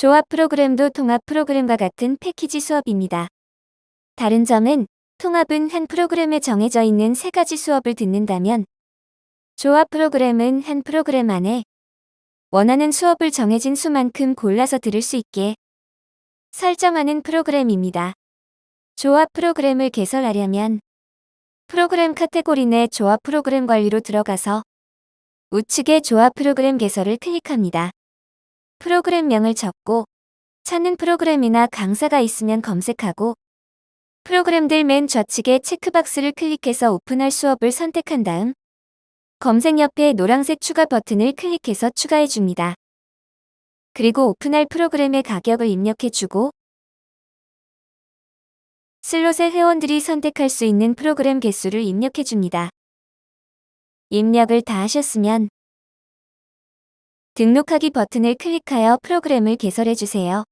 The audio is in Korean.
조합 프로그램도 통합 프로그램과 같은 패키지 수업입니다. 다른 점은 통합은 한 프로그램에 정해져 있는 세 가지 수업을 듣는다면 조합 프로그램은 한 프로그램 안에 원하는 수업을 정해진 수만큼 골라서 들을 수 있게 설정하는 프로그램입니다. 조합 프로그램을 개설하려면 프로그램 카테고리 내 조합 프로그램 관리로 들어가서 우측의 조합 프로그램 개설을 클릭합니다. 프로그램명을 적고 찾는 프로그램이나 강사가 있으면 검색하고 프로그램들 맨 좌측에 체크박스를 클릭해서 오픈할 수업을 선택한 다음 검색 옆에 노란색 추가 버튼을 클릭해서 추가해 줍니다. 그리고 오픈할 프로그램의 가격을 입력해 주고 슬롯의 회원들이 선택할 수 있는 프로그램 개수를 입력해 줍니다. 입력을 다 하셨으면 등록하기 버튼을 클릭하여 프로그램을 개설해 주세요.